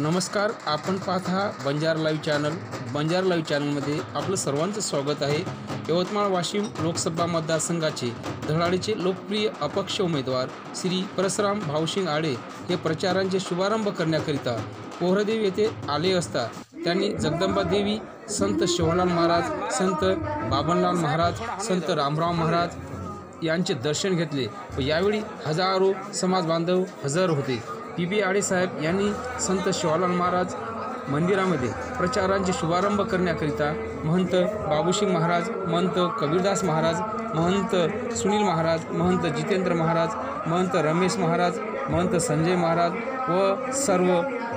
नमस्कार आपण पाहत आहात Banjar live channel. Banjar live चॅनलमध्ये आपलं सर्वांचं स्वागत आहे. यवतमाळ वाशिम लोकसभा मतदारसंघाचे धडाडीचे लोकप्रिय अपक्ष उमेदवार श्री परसराम भावशिंग आडे हे प्रचारांचे शुभारंभ करण्याकरिता पोहरदेव येथे आले असता त्यांनी जगदंबा देवी संत शिवलाल महाराज संत बाबनलाल महाराज संत रामराव महाराज यांचे दर्शन घेतले. व यावेळी हजारो समाज बांधव हजर होते. पी बी आडेसाहेब यांनी संत शिवालाल महाराज मंदिरामध्ये प्रचारांचे शुभारंभ करण्याकरिता महंत बाबूशिंग महाराज महंत कबीरदास महाराज महंत सुनील महाराज महंत जितेंद्र महाराज महंत रमेश महाराज महंत संजय महाराज व सर्व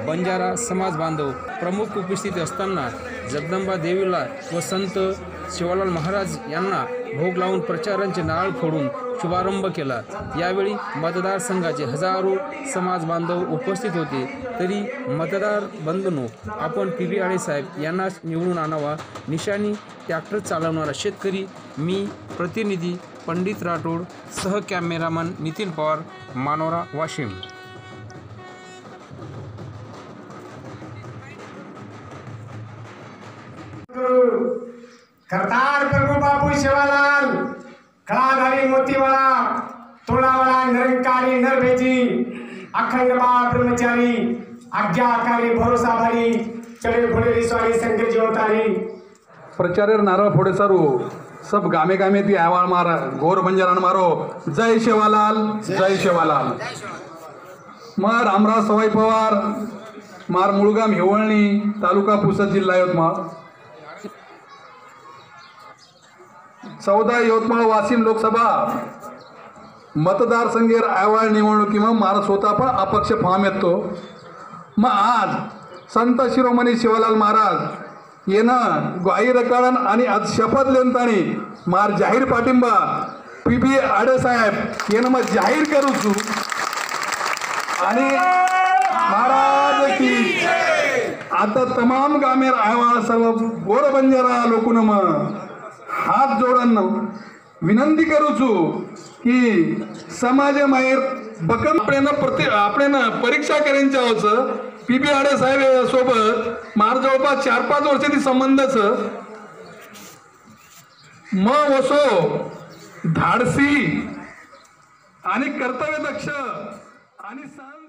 बंजारा समाज बांधव प्रमुख उपस्थित असताना जगदंबा देवीला व संत शिवालाल महाराज यांना भोग लावून प्रचारांचे नाळ फोडून शुभारंभ केला. यावेळी मतदारसंघाचे हजारो समाज बांधव उपस्थित होते. तरी मतदार बंधनो आपण पी व्ही आळे साहेब यांनाच निवडून आणावा. निशाणी ट्रॅक्टर चालवणारा शेतकरी मी प्रतिनिधी पंडित राठोड सह कॅमेरामन नितीन पवार मानोरा वाशिम. करतार प्रभू बाबू शिवाला. कळाधारी मोतीवाळा तोडावाळा निरंकारी नरभेजी अखंड बाळ ब्रह्मचारी आज्ञाकारी भरोसाभारी चले घोडे स्वारी संघ जीवतारी. प्रचार्य नारळ फोडे सारू सब गामे गामे ती आवाळ मार गोर बंजारण मारो. जय शेवालाल जय शेवालाल. मार रामराव सवाई पवार मार मुळगाम हिवळणी तालुका पुसद जिल्हा यवतमाळ. चौदा यवतमाळ वाशिम लोकसभा. मतदारसंघेर आवाळ निवडणुकीમાં मारा स्वतः पण अपक्ष फॉर्म येतो. मग आज संत शिरोमणी शिवलाल महाराज येणं ग्वाही रकाळन आणि आज शपथ लेनताणी मार जाहीर पाठिंबा. पी बी आडेसाहेब येणं मग जाहीर करू आणि महाराज की आता तमाम गामेर आयवाळ सर्व गोर बंजारा लोकून मग हात जोडन विनंती करू की समाज माहेर बकम आपल्यानं प्रति आपल्यानं परीक्षा करायची आहोत पी पी आडे साहेब सोबत मार जवळपास चार पाच वर्षाची संबंधच म वसो धाडसी आणि कर्तव्यदक्ष आणि सांग